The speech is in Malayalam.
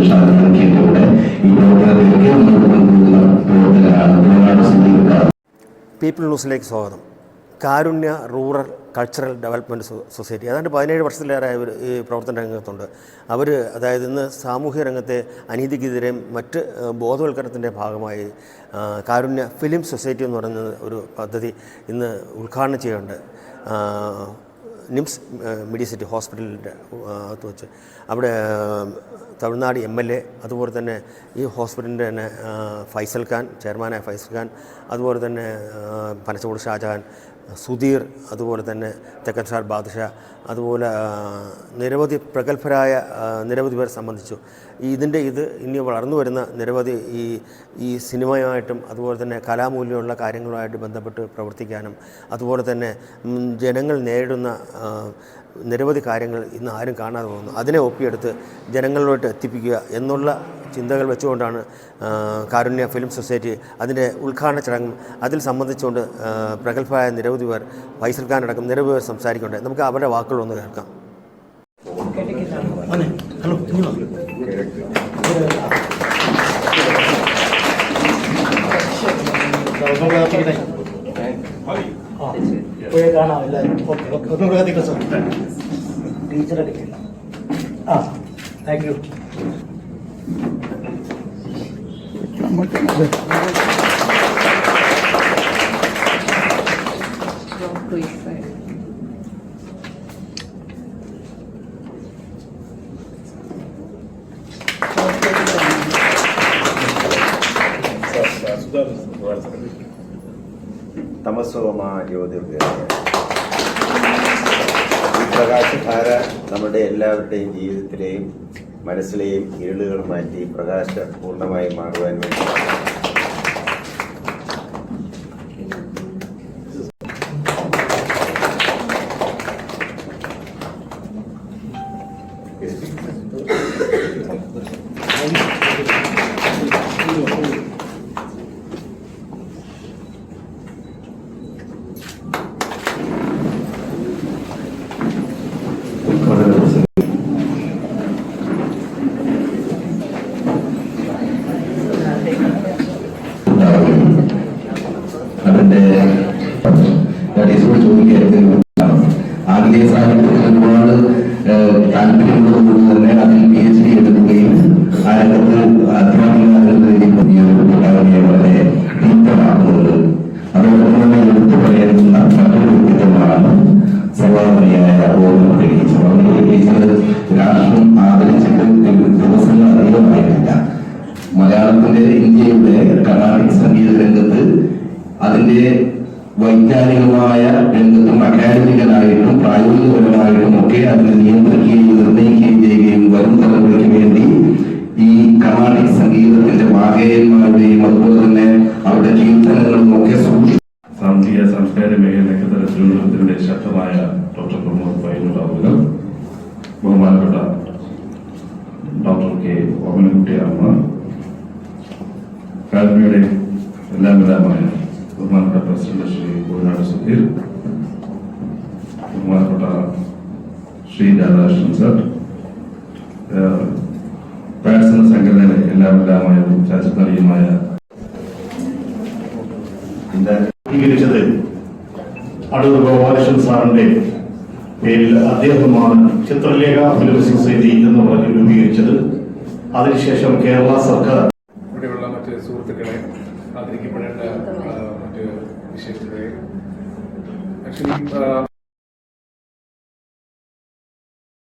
ഈ പ്രവർത്തനത്തിലേക്ക് പീപ്പിൾ ന്യൂസിലേക്ക് സ്വാഗതം. Karunya rural cultural development society. ഏതാണ്ട് പതിനേഴ് വർഷത്തിലേറെ അവർ ഈ പ്രവർത്തന രംഗത്തുണ്ട്. അവർ അതായത് ഇന്ന് സാമൂഹ്യ രംഗത്തെ അനീതിക്കെതിരെയും മറ്റ് ബോധവൽക്കരണത്തിന്റെ ഭാഗമായി കാരുണ്യ ഫിലിം സൊസൈറ്റി എന്ന് പറയുന്ന ഒരു പദ്ധതി ഇന്ന് ഉദ്ഘാടനം ചെയ്യുന്നുണ്ട്. നിംസ് മീഡിയ സിറ്റി ഹോസ്പിറ്റലിന്റെ അകത്ത് വെച്ച്. അവിടെ തമിഴ്നാട് എം എൽ എ അതുപോലെ തന്നെ ഈ ഹോസ്പിറ്റലിന്റെ തന്നെ ഫൈസൽ ഖാൻ ചെയർമാനായ ഫൈസൽ ഖാൻ അതുപോലെ തന്നെ പനച്ചോട് ഷാജഹാൻ സുധീർ അതുപോലെ തന്നെ തെക്കൻ ഷാർ ബാദ്ഷ അതുപോലെ നിരവധി പ്രഗത്ഭരായ നിരവധി പേർ സംബന്ധിച്ചു. ഇതിന്റെ ഇത് ഇനി വളർന്നു വരുന്ന നിരവധി ഈ ഈ സിനിമയുമായിട്ടും അതുപോലെ തന്നെ കലാമൂല്യമുള്ള കാര്യങ്ങളുമായിട്ട് ബന്ധപ്പെട്ട് പ്രവർത്തിക്കാനും അതുപോലെ തന്നെ ജനങ്ങൾ നേരിടുന്ന നിരവധി കാര്യങ്ങൾ ഇന്ന് ആരും കാണാതെ പോകുന്നു. അതിനെ ഒപ്പിയെടുത്ത് ജനങ്ങളിലോട്ട് എത്തിപ്പിക്കുക എന്നുള്ള ചിന്തകൾ വെച്ചുകൊണ്ടാണ് കാരുണ്യ ഫിലിം സൊസൈറ്റി അതിന്റെ ഉദ്ഘാടന ചടങ്ങും അതിൽ സംബന്ധിച്ചുകൊണ്ട് പ്രഗത്ഭരായ നിരവധി പേർ ഫൈസൽ ഖാൻ അടക്കം നിരവധി പേർ സംസാരിക്കുന്നുണ്ട്. നമുക്ക് അവരുടെ വാക്കുകളൊന്ന് കേൾക്കാം. പോയി കാണാം എല്ലാവരും ഓക്കെ ഓക്കെ ഒന്നുകൂടെ കത്തിക്കോ സാർ ടീച്ചറെ കിട്ടില്ല ആ താങ്ക് യു തമസോമ ജ്യോതിർഗയ ഈ പ്രകാശധാര നമ്മുടെ എല്ലാവരുടെയും ജീവിതത്തിലെയും മനസ്സിലെയും ഇരുളുകൾ മാറ്റി പ്രകാശ പൂർണമായി മാറുവാൻ വേണ്ടി ആംഗലേയ സാഹിത്യത്തിൽ ഒരുപാട് താല്പര്യമുള്ളതുകൊണ്ട് തന്നെ അതിൽ പി എടുക്കുകയും ആ രംഗത്ത് അധ്യാപികയാകുന്നതിൽ പുതിയൊരു പ്രഖ്യാപനയെ വളരെ തീർത്ഥമാക്കുന്നുണ്ട് അതോടൊപ്പം തന്നെ എടുത്തു പറയുന്ന മറ്റൊരു വ്യക്തിത്വമാണ് സഭാപതിയായ ഓർമ്മ ടീച്ചർ ഓർമ്മ ടീച്ചർ രാഷ്ട്രം ആദരിച്ചിട്ട് ദിവസങ്ങൾ അധികമായിട്ടില്ല. മലയാളത്തിന്റെ വൈജ്ഞാനികമായ രംഗത്തും അക്കാഡമിക്കലായിട്ടും പ്രായോഗികപരമായിട്ടും ഒക്കെ അതിനെ നിയന്ത്രിക്കുകയും നിർണയിക്കുകയും ചെയ്യുകയും വരും തലമുറയ്ക്ക് വേണ്ടി ഈ കർണാടക സംഗീതത്തിന്റെ വാഗേയന്മാരുടെയും അതുപോലെ തന്നെ അവരുടെ കീർത്തനങ്ങളും ഒക്കെ സാമ്പത്തിക സാംസ്കാരിക മേഖലയൊക്കെ തലത്തിലുള്ളതിന്റെ ശക്തമായ ഡോക്ടർ പ്രമോദ് പയ്യനോട് അവതരണം ബഹുമാനപ്പെട്ട ഡോക്ടർ കെ. ഓമനക്കുട്ടി അമ്മ. കാരുണ്യയുടെ എല്ലാം എല്ലാമായ ബഹുമാനപ്പെട്ട പ്രസിഡന്റ് ശ്രീ കോഴിനാട് സുധീർ ബഹുമാനപ്പെട്ട ശ്രീ രാധാകൃഷ്ണൻ സർ പാഴ്സണ സംഘടനയിലെ എല്ലാം എല്ലാമായതും ചലച്ചിത്രനടിയുമായ സ്വീകരിച്ചത് അടൂർ ഗോപാലകൃഷ്ണൻ സാറിന്റെ പേരിൽ അദ്ദേഹമാണ് ചിത്രലേഖ ഫിലിം സൊസൈറ്റി എന്ന് പറഞ്ഞ് രൂപീകരിച്ചത്. അതിനുശേഷം കേരള സർക്കാർ ആദരിക്കപ്പെടേണ്ട ആ, മറ്റ് വിശേഷതകളെ ആക്ച്വലി